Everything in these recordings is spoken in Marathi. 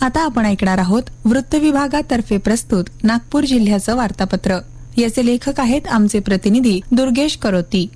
आता आपण ऐकणार आहोत वृत्त विभागातर्फे प्रस्तुत नागपूर जिल्ह्याचं वार्तापत्र. याचे लेखक आहेत आमचे प्रतिनिधी दुर्गेश करोती.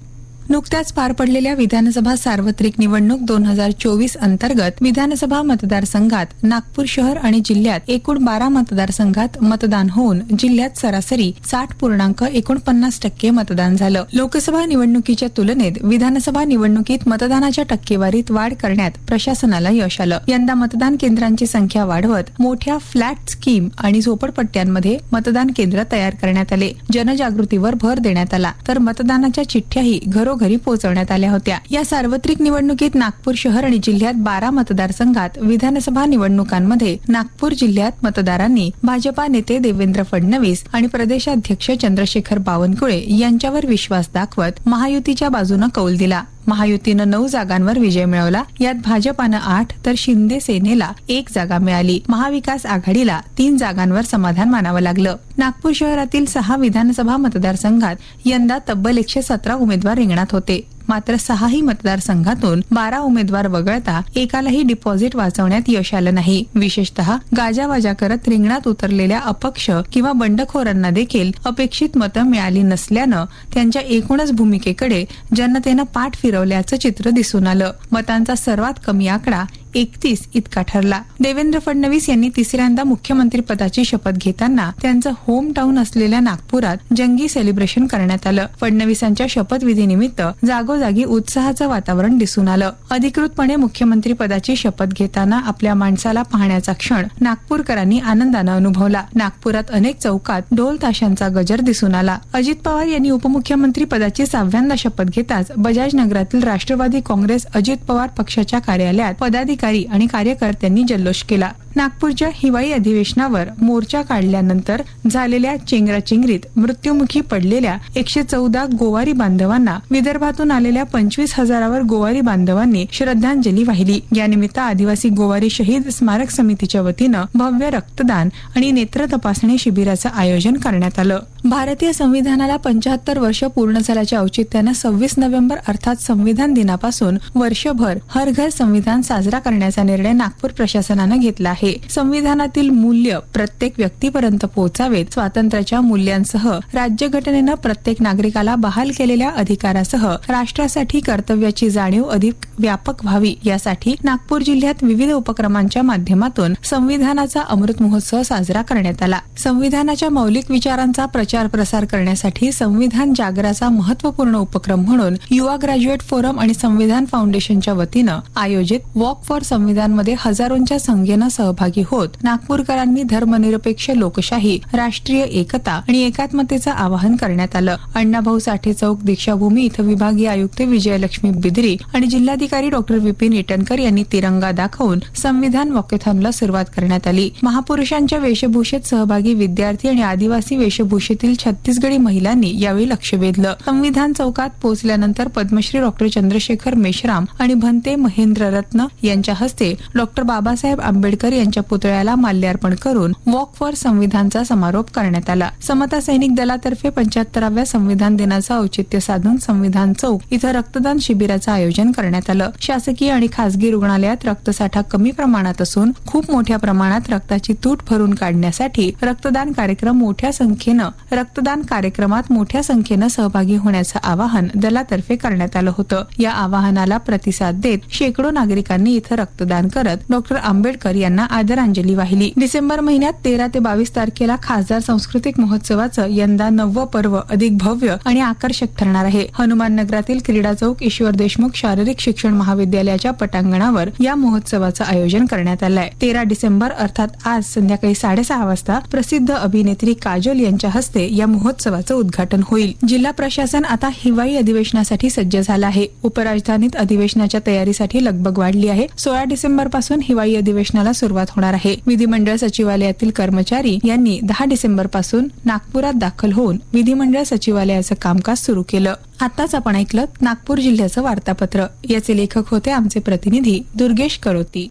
नुकत्याच पार पडलेल्या विधानसभा सार्वत्रिक निवडणूक दोन हजार चोवीस अंतर्गत विधानसभा मतदारसंघात नागपूर शहर आणि जिल्ह्यात एकूण बारा मतदारसंघात मतदान होऊन जिल्ह्यात सरासरी साठ पूर्णांक एकोणपन्नास टक्के मतदान झालं. लोकसभा निवडणुकीच्या तुलनेत विधानसभा निवडणुकीत मतदानाच्या टक्केवारीत वाढ करण्यात प्रशासनाला यश आलं. यंदा मतदान केंद्रांची संख्या वाढवत मोठ्या फ्लॅट स्कीम आणि झोपडपट्ट्यांमध्ये मतदान केंद्र तयार करण्यात आले. जनजागृतीवर भर देण्यात आला. तर मतदानाच्या चिठ्ठ्याही घरोघरी पोहोचवण्यात आल्या होत्या. या सार्वत्रिक निवडणुकीत नागपूर शहर आणि जिल्ह्यात बारा मतदारसंघात विधानसभा निवडणुकांमध्ये नागपूर जिल्ह्यात मतदारांनी भाजपा नेते देवेंद्र फडणवीस आणि प्रदेशाध्यक्ष चंद्रशेखर बावनकुळे यांच्यावर विश्वास दाखवत महायुतीच्या बाजूनं कौल दिला. महायुतीनं नऊ जागांवर विजय मिळवला. यात भाजपानं आठ तर शिंदे सेनेला एक जागा मिळाली. महाविकास आघाडीला तीन जागांवर समाधान मानावं लागलं. नागपूर शहरातील सहा विधानसभा मतदारसंघात यंदा तब्बल एकशे सतरा उमेदवार रिंगणात होते. मात्र सहाही मतदारसंघातून बारा उमेदवार वगळता एकालाही डिपॉझिट वाचवण्यात यश आलं नाही. विशेषतः गाजावाजा करत रिंगणात उतरलेल्या अपक्ष किंवा बंडखोरांना देखील अपेक्षित मतं मिळाली नसल्यानं त्यांच्या एकूणच भूमिकेकडे जनतेनं पाठ फिरवल्याचं चित्र दिसून आलं. मतांचा सर्वात कमी आकडा एकतीस इतका ठरला देवेंद्र फडणवीस यांनी तिसऱ्यांदा मुख्यमंत्री पदाची शपथ घेताना त्यांचं होम टाऊन असलेल्या नागपुरात जंगी सेलिब्रेशन करण्यात आलं. फडणवीसांच्या शपथविधीनिमित्त जागोजागी उत्साहाचं वातावरण दिसून आलं. अधिकृतपणे मुख्यमंत्री पदाची शपथ घेताना आपल्या माणसाला पाहण्याचा क्षण नागपूरकरांनी आनंदानं अनुभवला. नागपुरात अनेक चौकात ढोल ताशांचा गजर दिसून आला. अजित पवार यांनी उपमुख्यमंत्री पदाची सहाव्यांदा शपथ घेताच बजाज नगरातील राष्ट्रवादी काँग्रेस अजित पवार पक्षाच्या कार्यालयात पदाधिकारी अधिकारी आणि कार्यकर्त्यांनी जल्लोष केला. नागपूरच्या हिवाळी अधिवेशनावर मोर्चा काढल्यानंतर झालेल्या चेंगराचेंगरीत मृत्युमुखी पडलेल्या एकशे चौदा गोवारी बांधवांना विदर्भातून आलेल्या पंचवीस हजारावर गोवारी बांधवांनी श्रद्धांजली वाहिली. यानिमित्त आदिवासी गोवारी शहीद स्मारक समितीच्या वतीनं भव्य रक्तदान आणि नेत्र तपासणी शिबिराचं आयोजन करण्यात आलं. भारतीय संविधानाला पंच्याहत्तर वर्ष पूर्ण झाल्याच्या औचित्यानं सव्वीस नोव्हेंबर अर्थात संविधान दिनापासून वर्षभर हर घर संविधान साजरा करण्याचा निर्णय नागपूर प्रशासनानं घेतला आहे. संविधानातील मूल्य प्रत्येक व्यक्तीपर्यंत पोहोचावेत. स्वातंत्र्याच्या मूल्यांसह राज्यघटनेनं प्रत्येक नागरिकाला बहाल केलेल्या अधिकारासह राष्ट्रासाठी कर्तव्याची जाणीव अधिक व्यापक व्हावी यासाठी नागपूर जिल्ह्यात विविध उपक्रमांच्या माध्यमातून संविधानाचा अमृत महोत्सव साजरा करण्यात आला. संविधानाच्या मौलिक विचारांचा प्रचार प्रचार प्रसार करण्यासाठी संविधान जागराचा महत्त्वपूर्ण उपक्रम म्हणून युवा ग्रॅज्युएट फोरम आणि संविधान फाउंडेशनच्या वतीनं आयोजित वॉक फॉर संविधानमध्ये हजारोंच्या संख्येनं सहभागी होत नागपूरकरांनी धर्मनिरपेक्ष लोकशाही राष्ट्रीय एकता आणि एकात्मतेचं आवाहन करण्यात आलं. अण्णाभाऊ साठे चौक दीक्षाभूमी इथं विभागीय आयुक्त विजयलक्ष्मी बिद्री आणि जिल्हाधिकारी डॉक्टर विपिन इटनकर यांनी तिरंगा दाखवून संविधान वॉकेथॉनला सुरुवात करण्यात आली. महापुरुषांच्या वेशभूषेत सहभागी विद्यार्थी आणि आदिवासी वेशभूषेत वेशभूषेतील छत्तीसगडी महिलांनी यावेळी लक्ष वेधलं. संविधान चौकात पोहोचल्यानंतर पद्मश्री डॉक्टर चंद्रशेखर मेश्राम आणि भंते महेंद्र रत्न यांच्या हस्ते डॉक्टर बाबासाहेब आंबेडकर यांच्या पुतळ्याला माल्यार्पण करून वॉक फॉर संविधानचा समारोप करण्यात आला. समता सैनिक दलातर्फे पंच्याहत्तराव्या संविधान दिनाचं औचित्य साधून संविधान चौक इथं रक्तदान शिबिराचं आयोजन करण्यात आलं. शासकीय आणि खासगी रुग्णालयात रक्तसाठा कमी प्रमाणात असून खूप मोठ्या प्रमाणात रक्ताची तूट भरून काढण्यासाठी रक्तदान कार्यक्रम मोठ्या संख्येनं रक्तदान कार्यक्रमात मोठ्या संख्येनं सहभागी होण्याचं आवाहन दलातर्फे करण्यात आलं होतं. या आवाहनाला प्रतिसाद देत शेकडो नागरिकांनी इथं रक्तदान करत डॉक्टर आंबेडकर यांना आदरांजली वाहिली. डिसेंबर महिन्यात तेरा ते बावीस तारखेला खासदार सांस्कृतिक महोत्सवाचं यंदा नववं पर्व अधिक भव्य आणि आकर्षक ठरणार आहे. हनुमान नगरातील क्रीडा चौक ईश्वर देशमुख शारीरिक शिक्षण महाविद्यालयाच्या पटांगणावर या महोत्सवाचं आयोजन करण्यात आलंय. तेरा डिसेंबर अर्थात आज संध्याकाळी साडेसहा वाजता प्रसिद्ध अभिनेत्री काजोल यांच्या हस्ते हस्ते या महोत्सवाचं उद्घाटन होईल. जिल्हा प्रशासन आता हिवाळी अधिवेशनासाठी सज्ज झालं आहे. उपराजधानीत अधिवेशनाच्या तयारीसाठी लगबग वाढली आहे. सोळा डिसेंबरपासून हिवाळी अधिवेशनाला सुरुवात होणार आहे. विधिमंडळ सचिवालयातील कर्मचारी यांनी दहा डिसेंबरपासून नागपुरात दाखल होऊन विधिमंडळ सचिवालयाचं कामकाज सुरू केलं. आताच आपण ऐकलं नागपूर जिल्ह्याचं वार्तापत्र. याचे लेखक होते आमचे प्रतिनिधी दुर्गेश करोती.